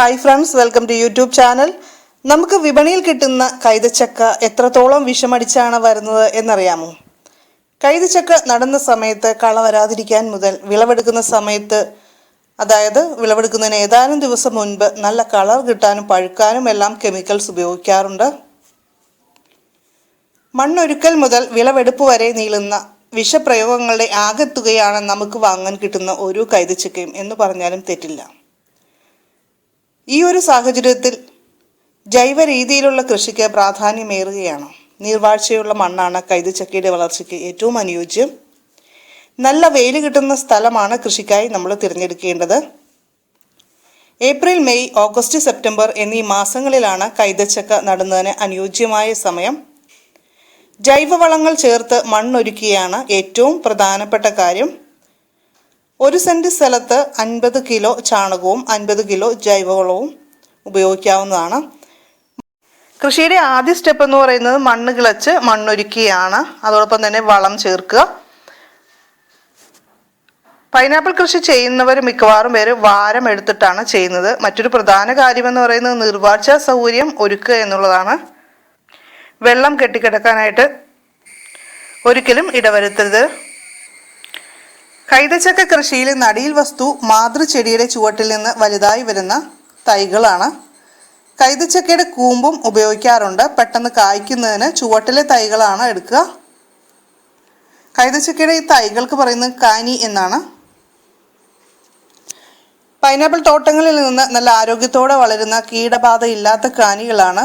Hi friends welcome to YouTube channel നമുക്ക് വിപണിയിൽ കിട്ടുന്ന കൈതച്ചക്ക എത്രത്തോളം വിഷമടിച്ചാണ് വരുന്നത് എന്നറിയാമോ? കൈതച്ചക്ക നടുന്ന സമയത്ത് കള വരാതിരിക്കാൻ മുതൽ വിളവെടുക്കുന്ന സമയത്ത് അതായത് വിളവെടുക്കുന്നതിന് ഏതാനും ദിവസം മുൻപ് നല്ല കളർ കിട്ടാനും പഴുക്കാനും എല്ലാം കെമിക്കൽസ് ഉപയോഗിക്കാറുണ്ട്. മണ്ണൊരുക്കൽ മുതൽ വിളവെടുപ്പ് വരെ നീളുന്ന വിഷപ്രയോഗങ്ങളുടെ ആകെത്തുകയാണ് നമുക്ക് വാങ്ങാൻ കിട്ടുന്ന ഒരു കൈതച്ചക്കയും എന്ന് പറഞ്ഞാലും തെറ്റില്ല. ഈ ഒരു സാഹചര്യത്തിൽ ജൈവ രീതിയിലുള്ള കൃഷിക്ക് പ്രാധാന്യമേറുകയാണ്. നീർവാഴ്ചയുള്ള മണ്ണാണ് കൈതച്ചക്കയുടെ വളർച്ചയ്ക്ക് ഏറ്റവും അനുയോജ്യം. നല്ല വെയിൽ കിട്ടുന്ന സ്ഥലമാണ് കൃഷിക്കായി നമ്മൾ തിരഞ്ഞെടുക്കേണ്ടത്. ഏപ്രിൽ മെയ് ഓഗസ്റ്റ് സെപ്റ്റംബർ എന്നീ മാസങ്ങളിലാണ് കൈതച്ചക്ക നടുന്നതിന് അനുയോജ്യമായ സമയം. ജൈവവളങ്ങൾ ചേർത്ത് മണ്ണൊരുക്കിയാണ് ഏറ്റവും പ്രധാനപ്പെട്ട കാര്യം. ഒരു സെന്റ് സ്ഥലത്ത് അൻപത് കിലോ ചാണകവും അൻപത് കിലോ ജൈവവളവും ഉപയോഗിക്കാവുന്നതാണ്. കൃഷിയുടെ ആദ്യ സ്റ്റെപ്പ് എന്ന് പറയുന്നത് മണ്ണ് കിളച്ച് മണ്ണൊരുക്കിയാണ്. അതോടൊപ്പം തന്നെ വളം ചേർക്കുക. പൈനാപ്പിൾ കൃഷി ചെയ്യുന്നവർ മിക്കവാറും പേര് വാരം എടുത്തിട്ടാണ് ചെയ്യുന്നത്. മറ്റൊരു പ്രധാന കാര്യമെന്ന് പറയുന്നത് നിർവാഴ്ച സൗകര്യം ഒരുക്കുക എന്നുള്ളതാണ്. വെള്ളം കെട്ടിക്കിടക്കാനായിട്ട് ഒരിക്കലും ഇടവരുത്തരുത്. കൈതച്ചക്ക കൃഷിയിൽ നടിയിൽ വസ്തു മാതൃചെടിയുടെ ചുവട്ടിൽ നിന്ന് വലുതായി വരുന്ന തൈകളാണ്. കൈതച്ചക്കയുടെ കൂമ്പും ഉപയോഗിക്കാറുണ്ട്. പെട്ടെന്ന് കായ്ക്കുന്നതിന് ചുവട്ടിലെ തൈകളാണ് എടുക്കുക. കൈതച്ചക്കയുടെ ഈ തൈകൾക്ക് പറയുന്നത് കാനി എന്നാണ്. പൈനാപ്പിൾ തോട്ടങ്ങളിൽ നിന്ന് നല്ല ആരോഗ്യത്തോടെ വളരുന്ന കീടബാധയില്ലാത്ത കാനികളാണ്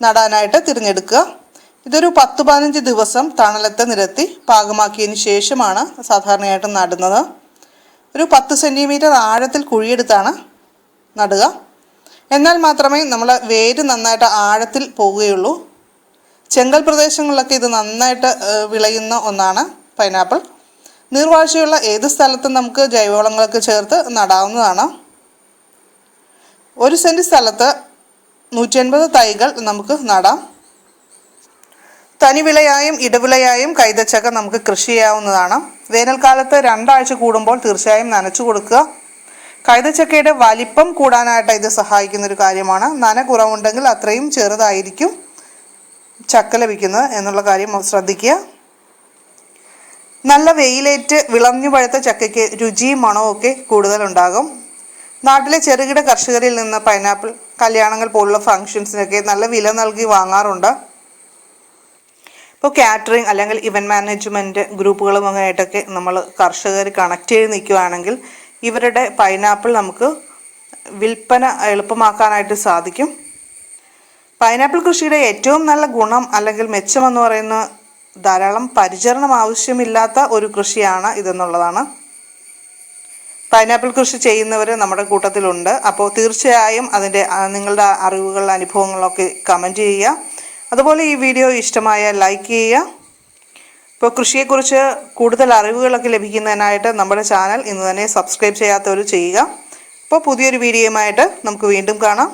നടാനായിട്ട് തിരഞ്ഞെടുക്കുക. ഇതൊരു പത്ത് പതിനഞ്ച് ദിവസം തണലത്തെ നിരത്തി പാകമാക്കിയതിന് ശേഷമാണ് സാധാരണയായിട്ട് നടുന്നത്. ഒരു പത്ത് സെന്റിമീറ്റർ ആഴത്തിൽ കുഴിയെടുത്താണ് നടുക. എന്നാൽ മാത്രമേ നമ്മൾ വേര് നന്നായിട്ട് ആഴത്തിൽ പോവുകയുള്ളൂ. ചെങ്കൽ പ്രദേശങ്ങളിലൊക്കെ ഇത് നന്നായിട്ട് വിളയുന്ന ഒന്നാണ് പൈനാപ്പിൾ. നീർവാഴ്ചയുള്ള ഏത് സ്ഥലത്തും നമുക്ക് ജൈവവളങ്ങളൊക്കെ ചേർത്ത് നടാവുന്നതാണ്. ഒരു സെന്റ് സ്ഥലത്ത് നൂറ്റി തൈകൾ നമുക്ക് നടാം. തനിവിളയായും ഇടവിളയായും കൈതച്ചക്ക നമുക്ക് കൃഷി ചെയ്യാവുന്നതാണ്. വേനൽക്കാലത്ത് രണ്ടാഴ്ച കൂടുമ്പോൾ തീർച്ചയായും നനച്ചു കൊടുക്കുക. കൈതച്ചക്കയുടെ വലിപ്പം കൂടാനായിട്ട് ഇത് സഹായിക്കുന്ന ഒരു കാര്യമാണ്. നന കുറവുണ്ടെങ്കിൽ അത്രയും ചെറുതായിരിക്കും ചക്ക ലഭിക്കുന്നത് എന്നുള്ള കാര്യം ശ്രദ്ധിക്കുക. നല്ല വെയിലേറ്റ് വിളഞ്ഞു പഴുത്ത ചക്കയ്ക്ക് രുചിയും മണവും ഒക്കെ കൂടുതലുണ്ടാകും. നാട്ടിലെ ചെറുകിട കർഷകരിൽ നിന്ന് പൈനാപ്പിൾ കല്യാണങ്ങൾ പോലുള്ള ഫങ്ഷൻസിനൊക്കെ നല്ല വില നൽകി വാങ്ങാറുണ്ട്. ഇപ്പോൾ കാറ്ററിങ് അല്ലെങ്കിൽ ഇവന്റ് മാനേജ്മെന്റ് ഗ്രൂപ്പുകളുമായിട്ടൊക്കെ നമ്മൾ കർഷകർ കണക്ട് ചെയ്ത് നിൽക്കുകയാണെങ്കിൽ ഇവരുടെ പൈനാപ്പിൾ നമുക്ക് വിൽപ്പന എളുപ്പമാക്കാനായിട്ട് സാധിക്കും. പൈനാപ്പിൾ കൃഷിയുടെ ഏറ്റവും നല്ല ഗുണം അല്ലെങ്കിൽ മെച്ചമെന്ന് പറയുന്ന ധാരാളം പരിചരണം ആവശ്യമില്ലാത്ത ഒരു കൃഷിയാണ് ഇതെന്നുള്ളതാണ്. പൈനാപ്പിൾ കൃഷി ചെയ്യുന്നവർ നമ്മുടെ കൂട്ടത്തിലുണ്ട്. അപ്പോൾ തീർച്ചയായും അതിന്റെ നിങ്ങളുടെ അറിവുകൾ അനുഭവങ്ങളൊക്കെ കമന്റ് ചെയ്യുക. അതുപോലെ ഈ വീഡിയോ ഇഷ്ടമായ ലൈക്ക് ചെയ്യുക. ഇപ്പോൾ കൃഷിയെക്കുറിച്ച് കൂടുതൽ അറിവുകളൊക്കെ ലഭിക്കുന്നതിനായിട്ട് നമ്മുടെ ചാനൽ ഇന്ന് തന്നെ സബ്സ്ക്രൈബ് ചെയ്യാത്തവർ ചെയ്യുക. അപ്പോൾ പുതിയൊരു വീഡിയോയുമായിട്ട് നമുക്ക് വീണ്ടും കാണാം.